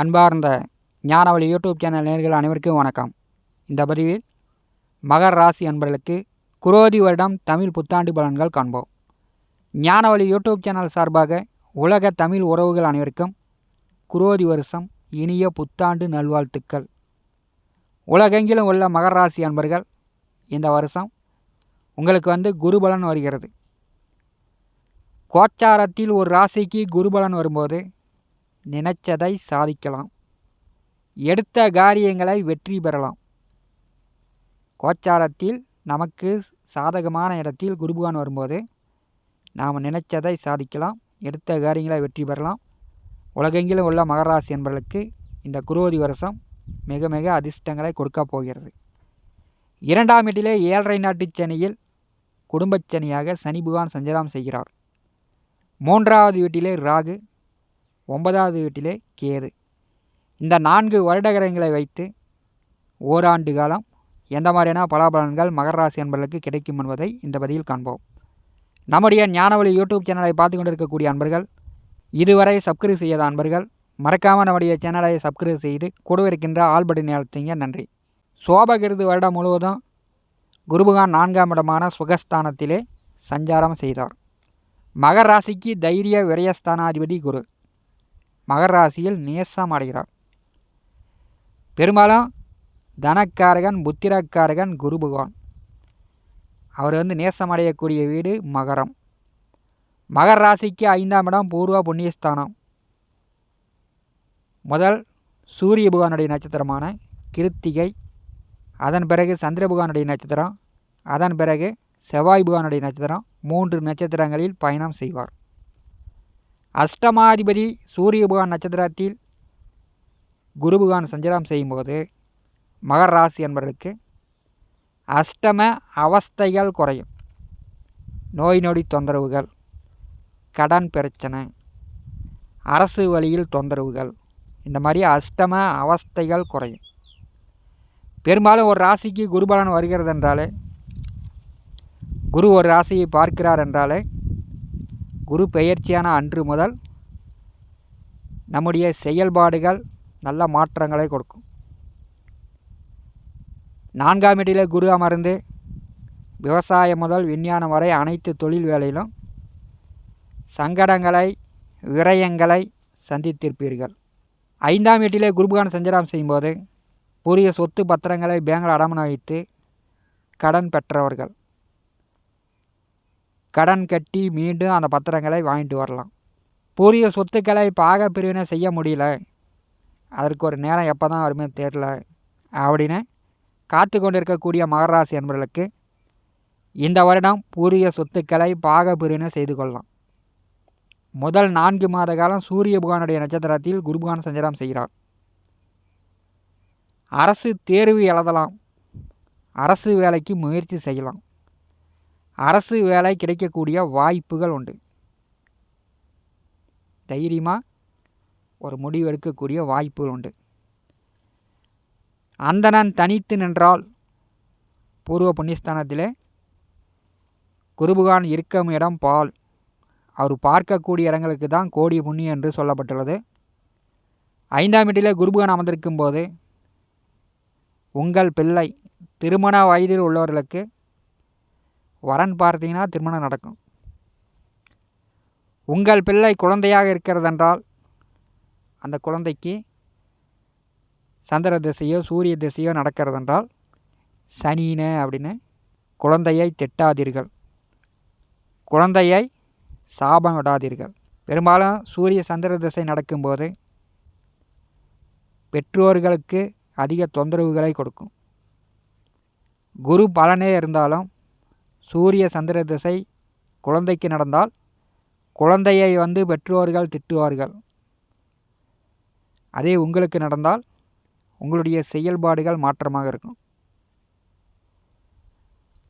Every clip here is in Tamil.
அன்பார்ந்த ஞானவழி யூடியூப் சேனல் நேர்கள் அனைவருக்கும் வணக்கம். இந்த பதிவில் மகர ராசி அன்பர்களுக்கு குரோதி வருடம் தமிழ் புத்தாண்டு பலன்கள் காண்போம். ஞானவழி யூடியூப் சேனல் சார்பாக உலக தமிழ் உறவுகள் அனைவருக்கும் குரோதி வருஷம் இனிய புத்தாண்டு நல்வாழ்த்துக்கள். உலகெங்கிலும் உள்ள மகர ராசி அன்பர்கள் இந்த வருஷம் உங்களுக்கு வந்து குருபலன் வருகிறது. கோச்சாரத்தில் ஒரு ராசிக்கு குருபலன் வரும்போது நினைச்சதை சாதிக்கலாம். எடுத்த காரியங்களை வெற்றி பெறலாம். கோச்சாரத்தில் நமக்கு சாதகமான இடத்தில் குருபகான் வரும்போது நாம் நினைச்சதை சாதிக்கலாம் எடுத்த காரியங்களை வெற்றி பெறலாம். உலகெங்கிலும் உள்ள மகராசி என்பவர்களுக்கு இந்த குருவதி வருஷம் மிக மிக அதிர்ஷ்டங்களை கொடுக்க போகிறது. இரண்டாம் வீட்டிலே ஏழரை நாட்டு சனியில் குடும்பச்சனியாக சனி பகவான் சஞ்சலம் செய்கிறார். மூன்றாவது வீட்டிலே ராகு ஒன்பதாவது வீட்டிலே கேது. இந்த நான்கு வருடகரங்களை வைத்து ஓராண்டு காலம் எந்த மாதிரியான பலாபலன்கள் மகர ராசி என்பதற்கு கிடைக்கும் என்பதை இந்த பதிவில் காண்போம். நம்முடைய ஞானவழி யூடியூப் சேனலை பார்த்து கொண்டிருக்கக்கூடிய அன்பர்கள் இதுவரை சப்ஸ்கிரைப் செய்யாத அன்பர்கள் மறக்காமல் நம்முடைய சேனலை சப்ஸ்கிரைப் செய்து கொடுவிருக்கின்ற ஆள்படி நேரத்தீங்க நன்றி. சோபகிருது வருடம் முழுவதும் குருபகான் நான்காம் இடமான சுகஸ்தானத்திலே சஞ்சாரம் செய்தார். மகர ராசிக்கு தைரிய விரயஸ்தானாதிபதி குரு. மகர ராசியில் நேசம் அடைகிறார். பெரும்பாலும் தனக்காரகன் புத்திரக்காரகன் குரு பகவான். அவர் வந்து நேசம் அடையக்கூடிய வீடு மகரம். மகர ராசிக்கு ஐந்தாம் இடம் பூர்வ புண்ணியஸ்தானம். முதல் சூரிய பகவானுடைய நட்சத்திரமான கிருத்திகை அதன் பிறகு சந்திர பகவானுடைய நட்சத்திரம் அதன் பிறகு செவ்வாய் பகவானுடைய நட்சத்திரம் மூன்று நட்சத்திரங்களில் பயணம் செய்வார். அஷ்டமாதிபதி சூரியபகான் நட்சத்திரத்தில் குருபகான் சஞ்சாரம் செய்யும்போது மகர ராசி என்பவர்களுக்கு அஷ்டம அவஸ்தைகள் குறையும். நோய் நொடி தொந்தரவுகள் கடன் பிரச்சனை அரசு வழியில் தொந்தரவுகள் இந்த மாதிரி அஷ்டம அவஸ்தைகள் குறையும். பெரும்பாலும் ஒரு ராசிக்கு குருபலன் வருகிறது என்றாலே குரு ஒரு ராசியை பார்க்கிறார் என்றாலே குரு பெயர்ச்சியான அன்று முதல் நம்முடைய செயல்பாடுகள் நல்ல மாற்றங்களை கொடுக்கும். நான்காம் இடையில குரு அமர்ந்து விவசாயம் முதல் விஞ்ஞானம் வரை அனைத்து தொழில் வேலையிலும் சங்கடங்களை விரயங்களை சந்தித்திருப்பீர்கள். ஐந்தாம் வீட்டிலே குருபகான சஞ்சாரம் செய்யும்போது புதிய சொத்து பத்திரங்களை பேங்கில் அடமன வைத்து கடன் பெற்றவர்கள். கடன் கட்டி மீண்டும் அந்த பத்திரங்களை வாங்கிட்டு வரலாம். பூரிய சொத்துக்களை பாக பிரிவினை செய்ய முடியல. அதற்கு ஒரு நேரம் எப்போ தான் வருமே தெரில அப்படின்னு காத்து கொண்டிருக்கக்கூடிய மகராசி என்பவர்களுக்கு இந்த வருடம் பூரிய சொத்துக்களை பாக பிரிவினை செய்து கொள்ளலாம். முதல் நான்கு மாத காலம் சூரிய புகானுடைய நட்சத்திரத்தில் குருபகான் சஞ்சாரம் செய்கிறார். அரசு தேர்வு எழுதலாம். அரசு வேலைக்கு முயற்சி செய்யலாம். அரசு வேலை கிடைக்கக்கூடிய வாய்ப்புகள் உண்டு. தைரியமாக ஒரு முடிவு எடுக்கக்கூடிய வாய்ப்புகள் உண்டு. அந்தணன் தனித்து நின்றால் பூர்வ புண்ணியஸ்தானத்திலே குருபுகான் இருக்கும் இடம் பால். அவர் பார்க்கக்கூடிய இடங்களுக்கு தான் கோடி புண்ணியம் என்று சொல்லப்பட்டுள்ளது. ஐந்தாம் வீட்டிலே குருபுகான் அமர்ந்திருக்கும் போது உங்கள் பிள்ளை திருமண வயதில் உள்ளவர்களுக்கு வரன் பார்த்தீங்கன்னா திருமணம் நடக்கும். உங்கள் பிள்ளை குழந்தையாக இருக்கிறதென்றால் அந்த குழந்தைக்கு சந்திர திசையோ சூரிய திசையோ நடக்கிறதென்றால் சனீன அப்படின்னு குழந்தையை திட்டாதீர்கள். குழந்தையை சாபம் விடாதீர்கள் பெரும்பாலும் சூரிய சந்திர திசை நடக்கும்போது பெற்றோர்களுக்கு அதிக தொந்தரவுகளை கொடுக்கும். குரு பலனே இருந்தாலும் சூரிய சந்திர திசை குழந்தைக்கு நடந்தால் குழந்தையை வந்து பெற்றோர்கள் திட்டுவார்கள். அதே உங்களுக்கு நடந்தால் உங்களுடைய செயல்பாடுகள் மாற்றமாக இருக்கும்.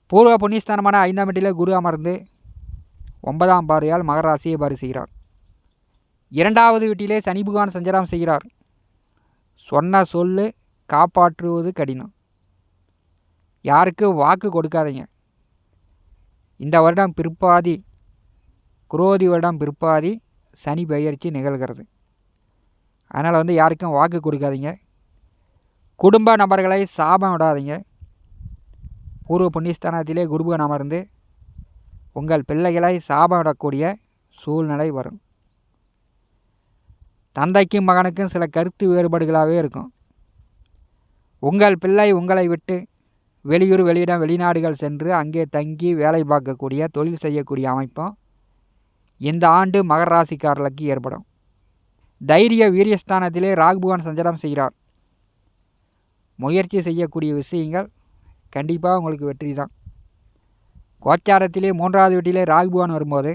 பூர்வ புண்ணியஸ்தானமான ஐந்தாம் வீட்டில் குரு அமர்ந்து ஒன்பதாம் பாரியால் மகராசியை பாரி செய்கிறார். இரண்டாவது வீட்டிலே சனி புகான் சஞ்சாரம் செய்கிறார். சொன்ன சொல்லு காப்பாற்றுவது கடினம். யாருக்கு வாக்கு கொடுக்காதீங்க. இந்த வருடம் பிற்பாதி குரோதி வருடம் பிற்பாதி சனி பெயர்ச்சி நிகழ்கிறது. அதனால் வந்து யாருக்கும் வாக்கு கொடுக்காதீங்க. குடும்ப நபர்களை சாபம் விடாதீங்க. பூர்வ புண்ணியஸ்தானத்திலே குருபகன் அமர்ந்து உங்கள் பிள்ளைகளை சாபம் விடக்கூடிய சூழ்நிலை வரும். தந்தைக்கும் மகனுக்கும் சில கருத்து வேறுபாடுகளாகவே இருக்கும். உங்கள் பிள்ளை உங்களை விட்டு வெளியூர் வெளியிடம் வெளிநாடுகள் சென்று அங்கே தங்கி வேலை பார்க்கக்கூடிய தொழில் செய்யக்கூடிய அமைப்பும் இந்த ஆண்டு மகர ராசிக்காரர்களுக்கு ஏற்படும். தைரிய வீரியஸ்தானத்திலே ராகுபகவான் சஞ்சாரம் செய்கிறார். முயற்சி செய்யக்கூடிய விஷயங்கள் கண்டிப்பாக உங்களுக்கு வெற்றி தான். கோச்சாரத்திலே மூன்றாவது வீட்டிலே ராகுபகவான் வரும்போது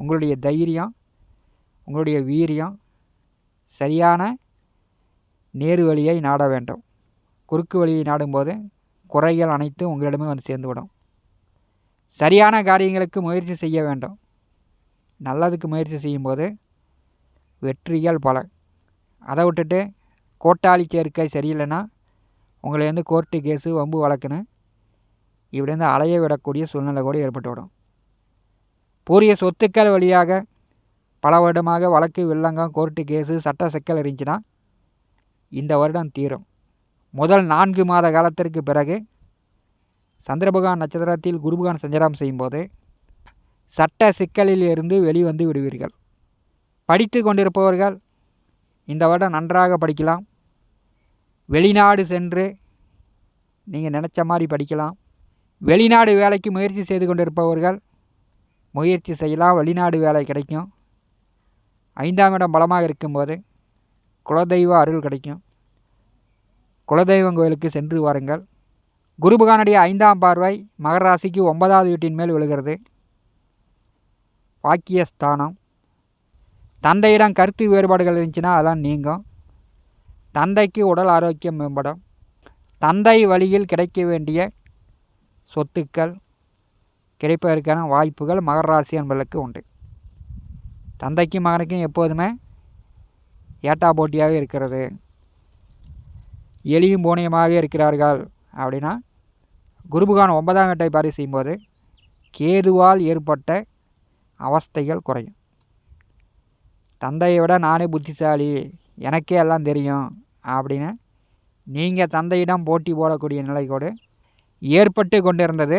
உங்களுடைய தைரியம் உங்களுடைய வீரியம் சரியான நேரு வழியை நாட வேண்டும். குறுக்கு வழியை நாடும்போது குறைகள் அனைத்தும் உங்களிடமே வந்து சேர்ந்துவிடும். சரியான காரியங்களுக்கு முயற்சி செய்ய வேண்டும். நல்லதுக்கு முயற்சி செய்யும்போது வெற்றிகள் பல. அதை விட்டுட்டு கோட்டாளி சேர்க்கை சரியில்லைன்னா உங்களை வந்து கோர்ட்டு கேஸு வம்பு வழக்குன்னு இப்படி வந்து அலைய விடக்கூடிய சூழ்நிலை கூட ஏற்பட்டுவிடும். பூரிய சொத்துக்கள் வழியாக பல வருடமாக வழக்கு வில்லங்கம் கோர்ட்டு கேஸு சட்ட சிக்கல் இருந்துச்சுன்னா இந்த வருடம் தீரும். முதல் நான்கு மாத காலத்திற்கு பிறகு சந்திரபகவான் நட்சத்திரத்தில் குருபகான் சஞ்சாரம் செய்யும்போது சட்ட சிக்கலில் இருந்து வெளிவந்து விடுவீர்கள். படித்து கொண்டிருப்பவர்கள் இந்த வருடம் நன்றாக படிக்கலாம். வெளிநாடு சென்று நீங்கள் நினச்ச மாதிரி படிக்கலாம். வெளிநாடு வேலைக்கு முயற்சி செய்து கொண்டிருப்பவர்கள் முயற்சி செய்யலாம். வெளிநாடு வேலை கிடைக்கும். ஐந்தாம் இடம் பலமாக இருக்கும்போது குலதெய்வ அருள் கிடைக்கும். குலதெய்வம் கோயிலுக்கு சென்று வாருங்கள். குருபகானுடைய ஐந்தாம் பார்வை மகர ராசிக்கு ஒன்பதாவது வீட்டின் மேல் விழுகிறது. வாக்கியஸ்தானம் தந்தையிடம் கருத்து வேறுபாடுகள் இருந்துச்சுன்னா அதெல்லாம் நீங்கும். தந்தைக்கு உடல் ஆரோக்கியம் மேம்படும். தந்தை வழியில் கிடைக்க வேண்டிய சொத்துக்கள் கிடைப்பதற்கான வாய்ப்புகள் மகர ராசி என்பதற்கு உண்டு. தந்தைக்கும் மகனுக்கும் எப்போதுமே ஏட்டா போட்டியாகவே இருக்கிறது. எளியும் பூனையுமாக இருக்கிறார்கள் அப்படின்னா குருபகான் ஒன்பதாம் வீட்டை பாரி செய்யும்போது கேதுவால் ஏற்பட்ட அவஸ்தைகள் குறையும். தந்தையை விட நானே புத்திசாலி எனக்கே எல்லாம் தெரியும் அப்படின்னு நீங்கள் தந்தையிடம் போட்டி போடக்கூடிய நிலை கூட ஏற்பட்டு கொண்டிருந்தது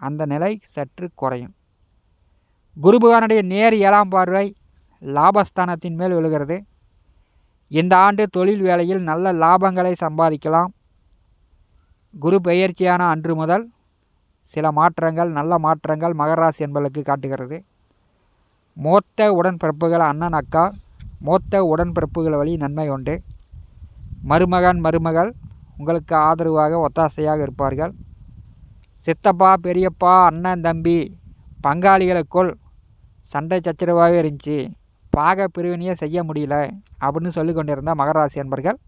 அந்த நிலை சற்று குறையும். குருபகானுடைய நேர் ஏழாம் பார்வை லாபஸ்தானத்தின் மேல் விழுகிறது. இந்த ஆண்டு தொழில் வேலையில் நல்ல லாபங்களை சம்பாதிக்கலாம். குரு பெயர்ச்சியான அன்று முதல் சில மாற்றங்கள் நல்ல மாற்றங்கள் மகராசி என்பதற்கு காட்டுகிறது. மூத்த உடன்பிறப்புகள் அண்ணன் அக்கா. மூத்த உடன்பிறப்புகள் வழி நன்மை உண்டு. மருமகன் மருமகள் உங்களுக்கு ஆதரவாக ஒத்தாசையாக இருப்பார்கள். சித்தப்பா பெரியப்பா அண்ணன் தம்பி பங்காளிகளுக்குள் சண்டை சச்சரவாகவே இருந்துச்சு. பாக பிரிவினையே செய்ய முடியல அப்படின்னு சொல்லி கொண்டிருந்த மகராசி என்பர்கள்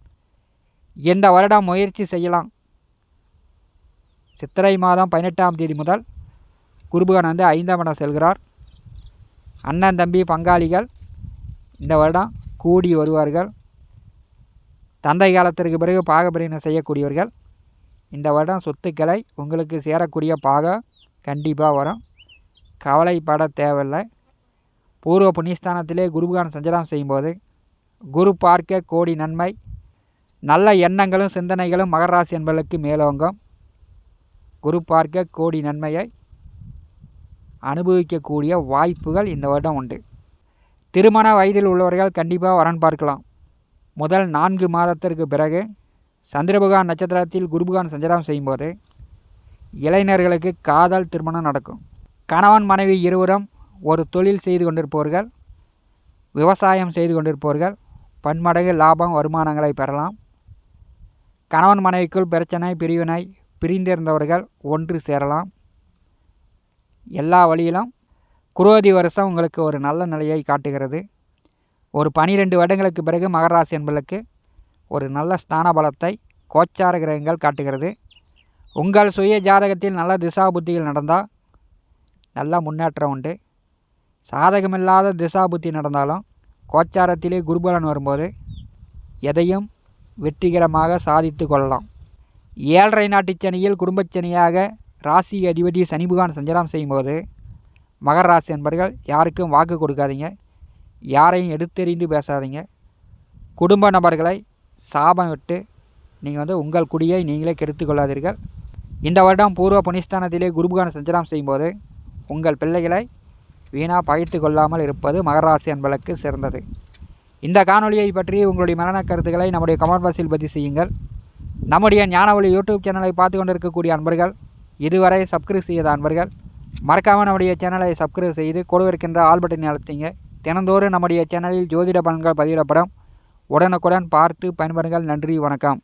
இந்த வருடம் முயற்சி செய்யலாம். சித்திரை மாதம் பதினெட்டாம் தேதி முதல் குருபகன் வந்து ஐந்தாம் இடம் செல்கிறார். அண்ணன் தம்பி பங்காளிகள் இந்த வருடம் கூடி வருவார்கள். தந்தை காலத்திற்கு பிறகு பாகப்பிரிவினை செய்யக்கூடியவர்கள். இந்த வருடம் சொத்துக்களை உங்களுக்கு சேரக்கூடிய பாகம் கண்டிப்பாக வரும். கவலைப்பட தேவையில்லை. பூர்வ புண்ணியஸ்தானத்திலே குருபகான் சஞ்சாரம் செய்யும்போது குரு பார்க்க கோடி நன்மை நல்ல எண்ணங்களும் சிந்தனைகளும் மகராசி என்பதற்கு மேலோங்கும். குரு பார்க்க கோடி நன்மையை அனுபவிக்கக்கூடிய வாய்ப்புகள் இந்த வருடம் உண்டு. திருமண வயதில் உள்ளவர்கள் கண்டிப்பாக வரன் பார்க்கலாம். முதல் நான்கு மாதத்திற்கு பிறகு சந்திரபகான் நட்சத்திரத்தில் குருபகான் சஞ்சலம் செய்யும்போது இளைஞர்களுக்கு காதல் திருமணம் நடக்கும். கணவன் மனைவி இருவரும் ஒரு தொழில் செய்து கொண்டிருப்பவர்கள் விவசாயம் செய்து கொண்டிருப்பவர்கள் பன்மடங்கு லாபம் வருமானங்களை பெறலாம். கணவன் மனைவிக்குள் பிரச்சனை பிரிவினை பிரிந்திருந்தவர்கள் ஒன்று சேரலாம். எல்லா வழியிலும் குரோதி வருஷம் உங்களுக்கு ஒரு நல்ல நிலையை காட்டுகிறது. ஒரு பனிரெண்டு வருடங்களுக்கு பிறகு மகராசி என்பதற்கு ஒரு நல்ல ஸ்தான பலத்தை கோச்சார கிரகங்கள் காட்டுகிறது. உங்கள் சுய ஜாதகத்தில் நல்ல திசா புத்திகள் நடந்தால் நல்ல முன்னேற்றம் உண்டு. சாதகமில்லாத திசாபுத்தி நடந்தாலும் கோச்சாரத்திலே குருபலன் வரும்போது எதையும் வெற்றிகரமாக சாதித்து கொள்ளலாம். ஏழரை நாட்டுச் சனியில் குடும்பச்சனியாக ராசி அதிபதி சனிபுகான் சஞ்சாரம் செய்யும்போது மகர ராசி என்பர்கள் யாருக்கும் வாக்கு கொடுக்காதீங்க. யாரையும் எடுத்தெறிந்து பேசாதீங்க. குடும்ப நபர்களை சாபம் விட்டு நீங்கள் வந்து உங்கள் குடியை நீங்களே கெடுத்து கொள்ளாதீர்கள். இந்த வருடம் பூர்வ புனிஸ்தானத்திலே குருபுகான சஞ்சலம் செய்யும்போது உங்கள் பிள்ளைகளை வீணாக பகைத்து கொள்ளாமல் இருப்பது மகராசி என்பதற்கு சிறந்தது. இந்த காணொலியை பற்றி உங்களுடைய மரண கருத்துக்களை நம்முடைய கமெண்ட் பாக்ஸில் பதிவு செய்யுங்கள். நம்முடைய ஞானவழி யூடியூப் சேனலை பார்த்து கொண்டிருக்கக்கூடிய அன்பர்கள் இதுவரை சப்ஸ்கிரைப் செய்யாத அன்பர்கள் மறக்காமல் நம்முடைய சேனலை சப்ஸ்கிரைப் செய்து கொடுவிருக்கின்ற ஆல் பட்டனை அழுத்திங்க. தினந்தோறும் நம்முடைய சேனலில் ஜோதிட பலன்கள் பதிவிடப்படும். உடனுக்குடன் பார்த்து பயன்பெறுங்கள். நன்றி வணக்கம்.